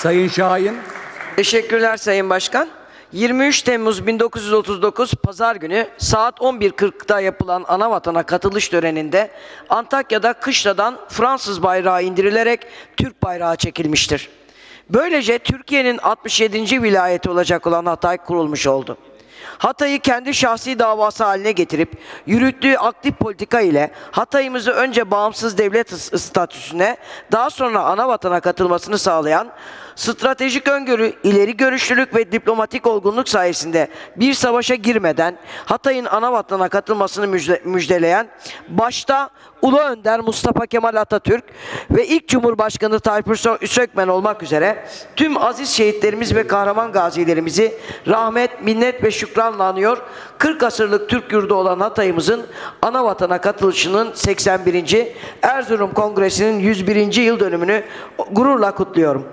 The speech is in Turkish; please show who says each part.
Speaker 1: Sayın Şahin.
Speaker 2: Teşekkürler Sayın Başkan. 23 Temmuz 1939 Pazar günü saat 11.40'da yapılan Anavatana katılış töreninde Antakya'da kışladan Fransız bayrağı indirilerek Türk bayrağı çekilmiştir. Böylece Türkiye'nin 67. vilayeti olacak olan Hatay kurulmuş oldu. Hatay'ı kendi şahsi davası haline getirip yürüttüğü aktif politika ile Hatay'ımızı önce bağımsız devlet statüsüne daha sonra ana vatana katılmasını sağlayan stratejik öngörü, ileri görüşlülük ve diplomatik olgunluk sayesinde bir savaşa girmeden Hatay'ın ana vatana katılmasını müjde- müjdeleyen başta Ulu Önder Mustafa Kemal Atatürk ve ilk Cumhurbaşkanı Tayyip Sö- Sökmen olmak üzere tüm aziz şehitlerimiz ve kahraman gazilerimizi rahmet, minnet ve şükranla anıyor. 40 asırlık Türk yurdu olan Hatay'ımızın ana vatana katılışının 81. Erzurum Kongresi'nin 101. yıl dönümünü gururla kutluyorum.